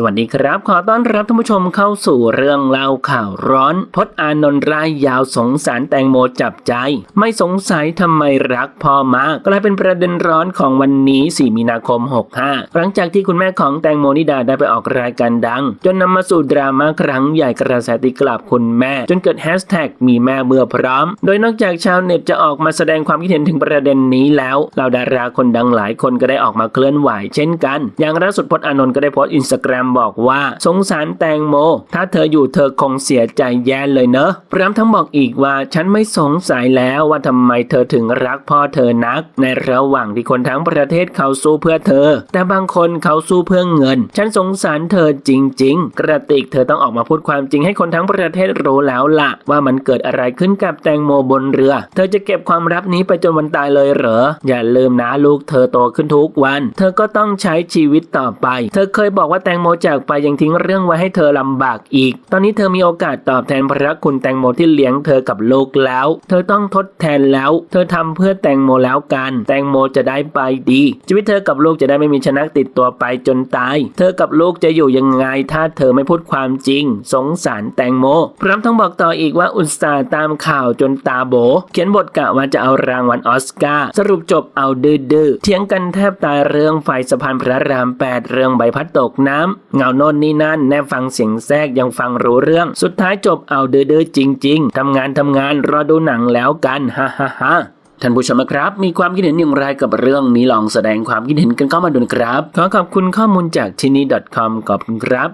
สวัสดีครับ ขอต้อนรับท่านผู้ชมเข้าสู่เรื่องเล่าข่าวร้อนพจน์อานนท์รายยาวสงสารแตงโมจับใจ ไม่สงสัยทำไมรักพ่อมากกลายเป็นประเด็นร้อนของวันนี้ 4 มีนาคม 65 หลังจากที่คุณแม่ของแตงโมนิดาได้ไปออกรายการดัง จนนำมาสู่ดราม่าครั้งใหญ่กระแสตีกลับคุณแม่ จนเกิดแฮชแท็กมีแม่เมื่อพร้อม โดยนอกจากชาวเน็ตจะออกมาแสดงความคิดเห็นถึงประเด็นนี้แล้วเหล่าดาราคนดังหลายคนก็ได้ออกมาเคลื่อนไหวเช่นกัน อย่างล่าสุดพจน์อานนท์ก็ได้โพสต์อินสตาแกรมบอกว่าสงสารแตงโม ถ้าเธออยู่เธอคงเสียใจแย่เลยเนอะพร้อมทั้งบอกอีกว่าฉันไม่สงสัยแล้วว่าทำไมเธอถึงรักพ่อเธอนัก ในระหว่างที่คนทั้งประเทศเขาสู้เพื่อเธอ แต่บางคนเขาสู้เพื่อเงิน ฉันสงสารเธอจริง ๆ กระติกเธอต้องออกมาพูดความจริงให้คนทั้งประเทศรู้แล้วล่ะ ว่ามันเกิดอะไรขึ้นกับแตงโมบนเรือ เธอจะเก็บความลับนี้ไปจนวันตายเลยเหรอ อย่าลืมนะลูกเธอโตขึ้นทุกวัน เธอก็ต้องใช้ชีวิตต่อไป เธอเคยบอกว่าแตงโมจากไปยังทิ้งเรื่องไว้ให้เธอลำบากอีก ตอนนี้เธอมีโอกาสตอบแทนพระคุณแตงโมที่เลี้ยงเธอกับลูกแล้ว เธอต้องทดแทนแล้ว เธอทำเพื่อแตงโมแล้วกัน แตงโมจะได้ไปดี ชีวิตเธอกับลูกจะได้ไม่มีชนะติดตัวไปจนตาย เธอกับลูกจะอยู่ยังไงถ้าเธอไม่พูดความจริง สงสารแตงโม พร้อมทั้งบอกต่ออีกว่าอุตส่าห์ตามข่าวจนตาโบ เขียนบทกะว่าจะเอารางวัลออสการ์สรุปจบเอาดื้อๆเถียงกันแทบตายเรื่องไฟสะพานพระรามแปดเรื่องใบพัดตกน้ำเงาโน่นนี่นั่นแน่ฟังเสียงแทรกยังฟังรู้เรื่อง สุดท้ายจบเอาเดือๆจริง ๆทำงานทำงานรอดูหนังแล้วกันฮ่าฮ่าฮ่าท่านผู้ชมครับ มีความคิดเห็นอย่างไรกับเรื่องนี้ลองแสดงความคิดเห็นกันเข้ามาดูนะครับ ขอขอบคุณข้อมูลจากที่นี่ .com ขอบคุณครับ